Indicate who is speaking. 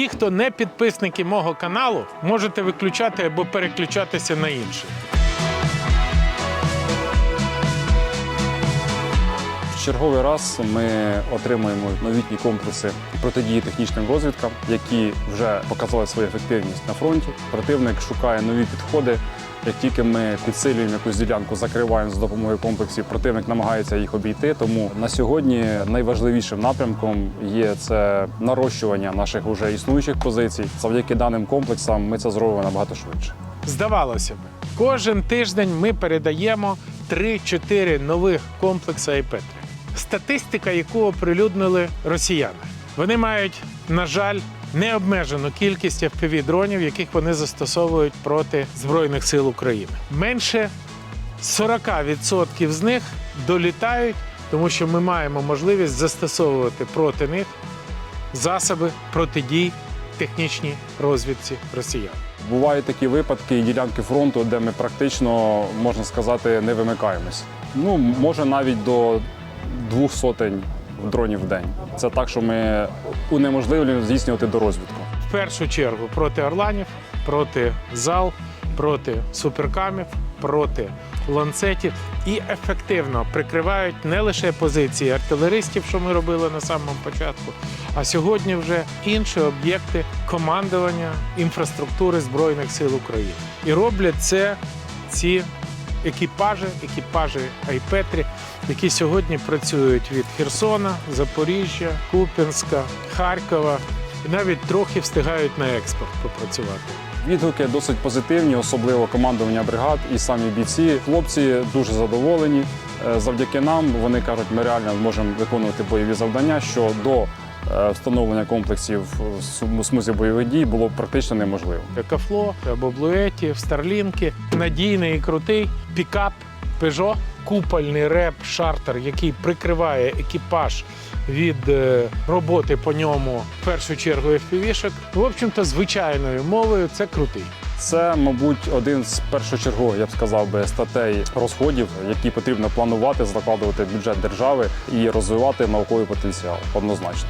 Speaker 1: Ті, хто не підписники мого каналу, можете виключати або переключатися на інший.
Speaker 2: В черговий раз ми отримуємо новітні комплекси протидії технічним розвідкам, які вже показали свою ефективність на фронті. Противник шукає нові підходи. Як тільки ми підсилюємо якусь ділянку, закриваємо за допомогою комплексів, противник намагається їх обійти. Тому на сьогодні найважливішим напрямком є це нарощування наших уже існуючих позицій. Завдяки даним комплексам ми це зробимо набагато швидше.
Speaker 1: Здавалося б, кожен тиждень ми передаємо 3-4 нових комплекси Айпетрі. Статистика, яку оприлюднили росіяни. Вони мають, на жаль, необмежену кількість fpv дронів, яких вони застосовують проти Збройних сил України. Менше 40% з них долітають, тому що ми маємо можливість застосовувати проти них засоби протидій технічній розвідці росіян.
Speaker 2: Бувають такі випадки і ділянки фронту, де ми практично, можна сказати, не вимикаємось. Ну, може навіть до двох сотень дронів в день. Це так, що ми унеможливлюємо здійснювати дорозвідку.
Speaker 1: в першу чергу проти орланів, проти зал, проти суперкамів, проти ланцетів і ефективно прикривають не лише позиції артилеристів, що ми робили на самому початку, а сьогодні вже інші об'єкти командування інфраструктури Збройних сил України. І роблять це ці екіпажі, екіпажі Айпетрі, які сьогодні працюють від Херсона, Запоріжжя, Куп'янська, Харкова і навіть трохи встигають на експорт попрацювати.
Speaker 2: Відгуки досить позитивні, особливо командування бригад і самі бійці. Хлопці дуже задоволені. Е, Завдяки нам вони кажуть, ми реально можемо виконувати бойові завдання, що до встановлення комплексів в смузі бойових дій було практично неможливо.
Speaker 1: Кафло або Блуеті, Старлінки, надійний і крутий пікап Peugeot, купольний реп шартер, який прикриває екіпаж від е, роботи по ньому в першу чергу FPV-шок. В общем-то, звичайною мовою це крутий.
Speaker 2: Це, мабуть, один з першочергових, я б сказав би, статей розходів, які потрібно планувати, закладувати в бюджет держави і розвивати науковий потенціал однозначно.